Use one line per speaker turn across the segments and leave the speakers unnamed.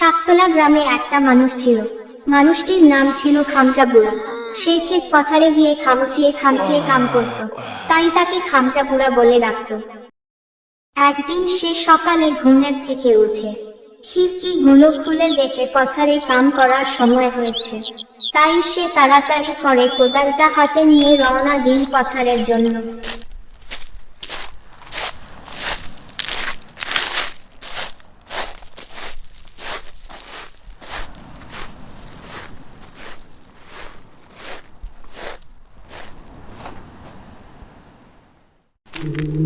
সাততলা গ্রামে একটা মানুষ ছিল। মানুষটির নাম ছিল খামচা বুড়া। সে ক্ষেত পথারে গিয়ে খামচিয়ে খামচিয়ে কাম করত। তাই তাকে খামচা বুড়া বলে ডাকত। একদিন সে সকালে ঘুমের থেকে উঠে। খিড়কি গুলো খুলে দেখে পথারে কাম করার সময় হয়েছে। তাই সে তাড়াতাড়ি করে কোদালটা হাতে নিয়ে রওনা দিন পথারের জন্য। Mm-hmm.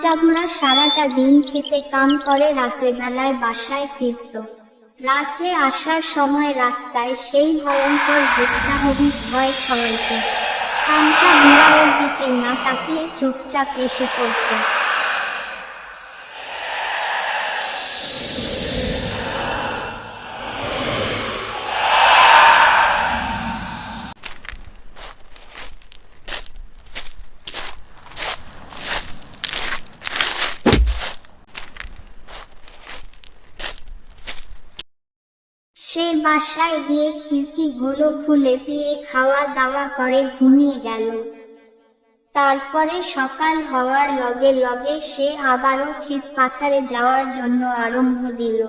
খামচাবুড়া সারাটা দিন খেতে কাম করে রাত্রে বেলায় বাসায় ফিরত। রাত্রে আসার সময় রাস্তায় সেই ভয়ঙ্কর ভুক্তাভোগী ভয় খাওয়াইত। খামচা বুড়া ওর দিকে না তাকিয়ে চুপচাপ এসে পড়ত। সে বাসায় গিয়ে খিড়কিগুলো খুলে দিয়ে খাওয়া দাওয়া করে ঘুমিয়ে গেল। তারপরে সকাল হওয়ার লগে লগে সে আবারও ক্ষেত পাথারে যাওয়ার জন্য আরম্ভ দিল।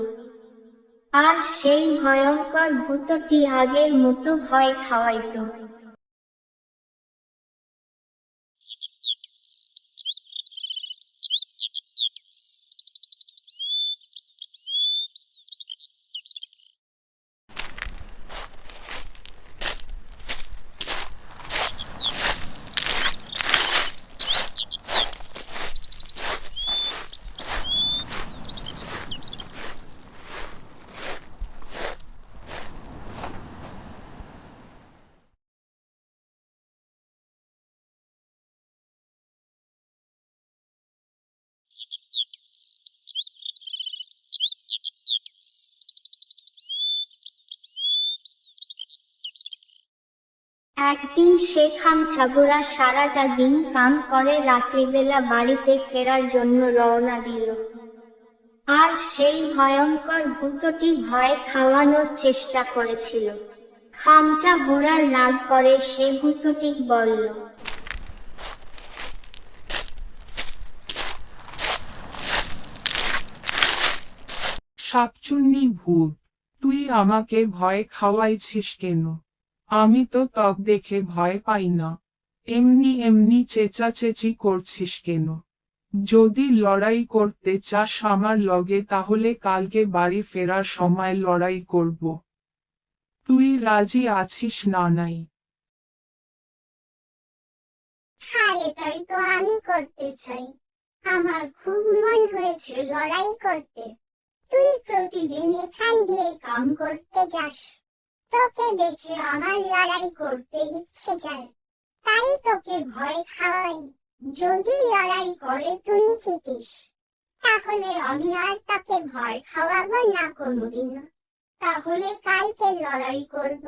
আর সেই ভয়ঙ্কর ভূতটি আগের মতো ভয় খাওয়াইত। একদিন সে খামছাবুরা সারাটা দিন কাম করে রাত্রিবেলা বাড়িতে ফেরার জন্য রওনা দিল। আর সেই ভয়ঙ্কর ভূতটি ভয় খাওয়ানোর চেষ্টা করেছিল। খামচা বুড়ার রাগ করে সে ভূতটি বলল
শাকচুন্নি ভূত, তুই আমাকে ভয় খাওয়াইছিস কেন? আমি তো ত্বক দেখে ভয় পাই না। এমনি এমনি চেঁচাচেঁচি করছিস কেন? যদি লড়াই করতে চাস আমার লগে, তাহলে কালকে বাড়ি ফেরার সময় লড়াই করব। তুই রাজি আছিস না নাই?
তো আমি করতে চাই। আমার খুব মন হয়েছে লড়াই করতে। তুই প্রতিদিন এখান দিয়ে কাম করতে যাস। তোকে দেখে আমার লড়াই করতে ইচ্ছে যায় তাই তোকে ভয় খাওয়াই। যদি লড়াই করে তুই জিতিস, তাহলে আমি আর তাকে ভয় খাওয়াবো না কোনোদিন তাহলে কালকে লড়াই করব।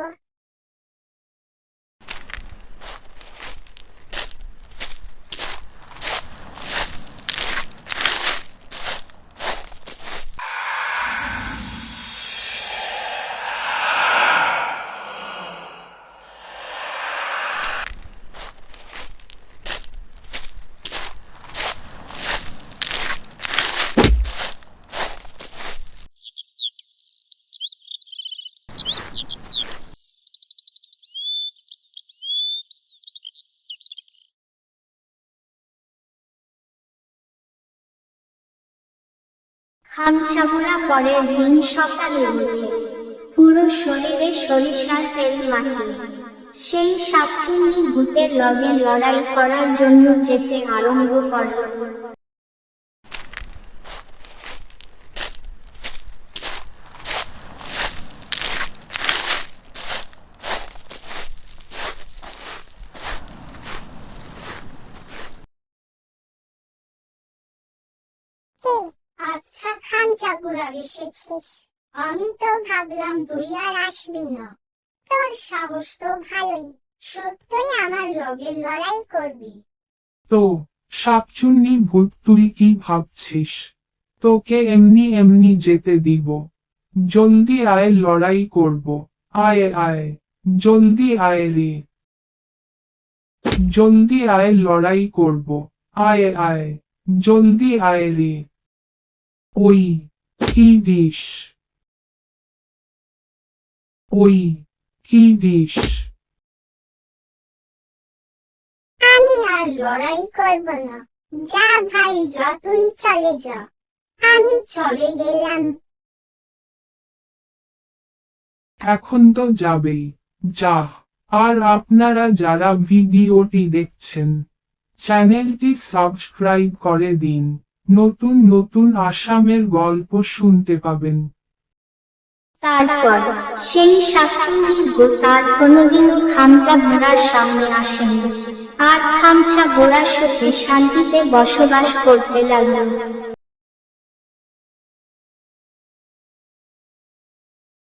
খামছাবুরা পরের দিন সকালে উঠে। পুরো শরীরে সরিষার তেল মাখি। সেই সাপচুন্নি ভূতের লগে লড়াই করার জন্য যেতে আরম্ভ করল
খামচাগুড়া এসেছিস। আমি তো ভাবলাম তুই আর আসবি না। তোর সাহস তো ভালোই। সত্যই আমার লগে লড়াই করবি।
তো ভূত, তুই কি ভাবছিস? তোকে এমনি এমনি যেতে দিব। জলদি আয়, লড়াই করব। আয় আয়। জলদি আয় রে। জলদি আয়, লড়াই করব। আয় আয়। জলদি আয় রে। ওই কি দিস ওই কি দিস
আমি আর লড়াই করব না। যা ভাই যা তুই চলে যা আমি চলে গেলাম।
এখন তো যাবেই। যা আর আপনারা যারা ভিডিওটি দেখছেন চ্যানেলটি সাবস্ক্রাইব করে দিন। নতুন নতুন আসামের গল্প শুনতে পাবেন।
তারপর সেই শাকচুন্নি গোতার আর কোনোদিনও খামচা ঘোড়ার সামনে আসেনি। আর খামচা ঘোড়ার সাথে শান্তিতে বসবাস করতে লাগল।